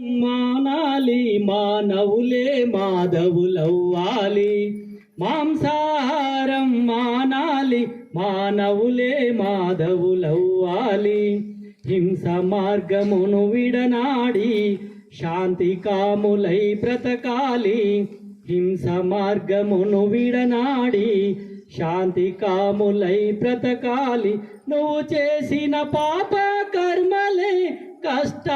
మానాలి మానవులే మాధవులవ్వాలి. మాంసాహారం మానాలి మానవులే మాధవులవ్వాలి. హింస మార్గమును విడనాడి శాంతి కాములై బ్రతకాలి. హింస మార్గమును విడనాడి శాంతి కాములై బ్రతకాలి. నువ్వు చేసిన పాప కర్మలే కష్ట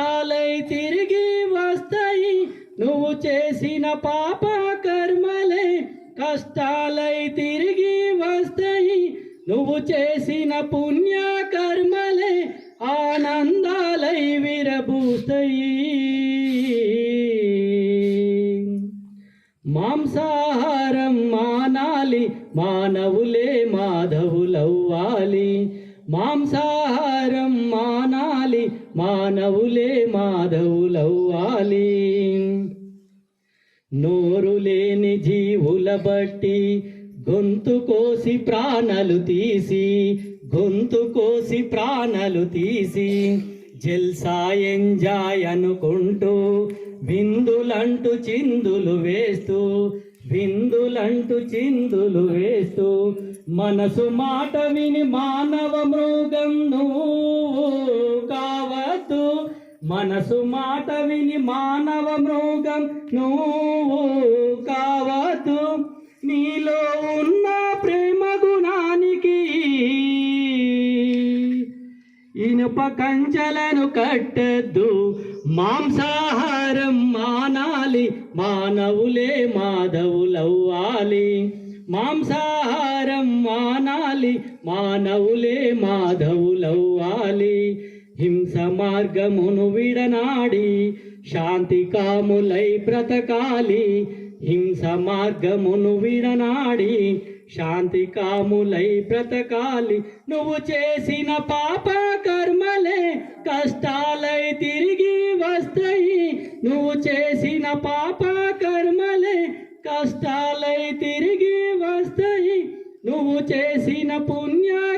నువ్వు చేసిన పాప కర్మలే కష్టాలై తిరిగి వస్తాయి. నువ్వు చేసిన పుణ్య కర్మలే ఆనందాలై విరబూస్తాయి. మాంసాహారం మానాలి మానవులే మాధవులవ్వాలి. మాంసాహారం మానాలి మానవులే మాధవులవ్వాలి. నోరు లేని జీవుల బట్టి గొంతు కోసి ప్రాణలు తీసి గొంతు కోసి ప్రాణలు తీసి జల్సా ఎంజాయ్ అనుకుంటూ విందులంటూ చిందులు వేస్తూ విందులంటూ చిందులు వేస్తూ మనసు మాట విని మానవ మృగం నువ్వు. మనసు మాట విని మానవ మృగం నువ్వు కావద్దు. నీలో ఉన్న ప్రేమ గుణానికి ఇనుప కంచెలను కట్టద్దు. మాంసాహారం మానాలి మానవులే మాధవులవ్వాలి. మాంసాహారం మానాలి మానవులే మాధవులవ్వాలి. హింస మార్గమును విడనాడి శాంతి కాములై బ్రతకాలి. హింస మార్గమును విడనాడి శాంతి కాములై బ్రతకాలి. నువ్వు చేసిన పాప కర్మలే కష్టాలై తిరిగి వస్తాయి. నువ్వు చేసిన పాప కర్మలే కష్టాలై తిరిగి వస్తాయి. నువ్వు చేసిన పుణ్య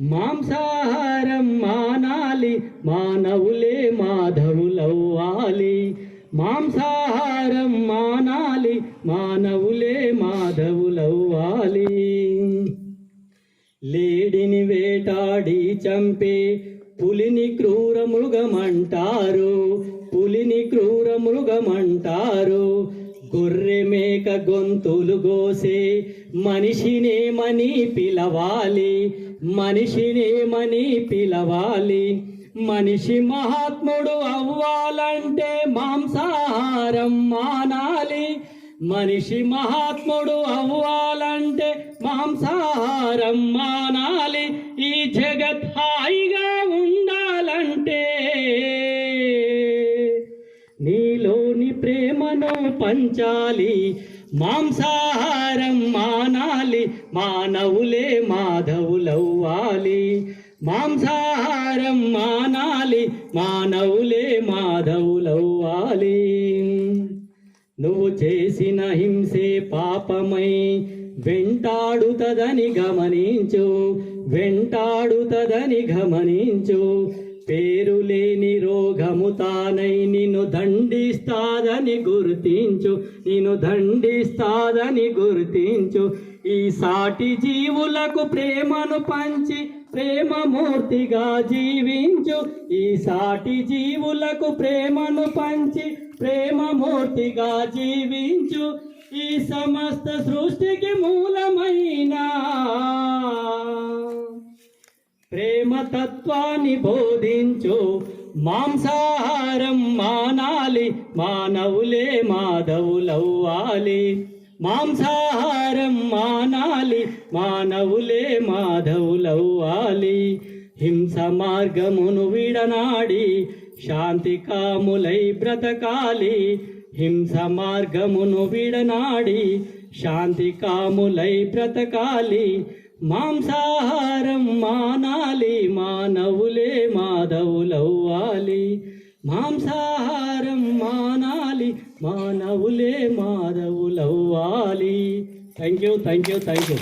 మాంసాహారం మానాలి మానవులే మాధవులవ్వాలి. మాంసాహారం మానాలి మానవులే మాధవులవ్వాలి. లేడిని వేటాడి చంపే పులిని క్రూర మృగమంటారు పులిని క్రూర మృగమంటారు. గొర్రె మేక గొంతులు గోసే మనిషినేమని పిలవాలి మనిషినేమని పిలవాలి. మనిషి మహాత్ముడు అవ్వాలంటే మాంసాహారం మానాలి. మనిషి మహాత్ముడు అవ్వాలంటే మాంసాహారం మానాలి. ఈ జగత్ హాయిగా పంచాలి మాంసాహారం మానాలి మానవులే మాధవులవ్వాలి. మాంసాహారం మానాలి మానవులే మాధవులవ్వాలి. నువ్వు చేసిన హింసే పాపమై వెంటాడుతదని గమనించు వెంటాడుతదని గమనించు. పేరు లేని రోగము తానై నిన్ను దండిస్తాదని గుర్తించు నిన్ను దండిస్తాదని గుర్తించు. ఈ సాటి జీవులకు ప్రేమను పంచి ప్రేమమూర్తిగా జీవించు. ఈ సాటి జీవులకు ప్రేమను పంచి ప్రేమమూర్తిగా జీవించు. ఈ సమస్త సృష్టికి తత్వాన్ని బోధించు. మాంసాహారం మానాలి మానవులే మాధవులవ్వాలి. మాంసాహారం మానాలి మానవులే మాధవులవ్వాలి. హింస మార్గమును విడనాడి శాంతి కాములై బ్రతకాలి. హింస మార్గమును విడనాడి శాంతి కాములై బ్రతకాలి. మాంసాహారం మానాలి మానవులే మాధవులవ్వాలి. మాంసాహారం మానాలి మానవులే మాధవులవ్వాలి. Thank you thank you thank you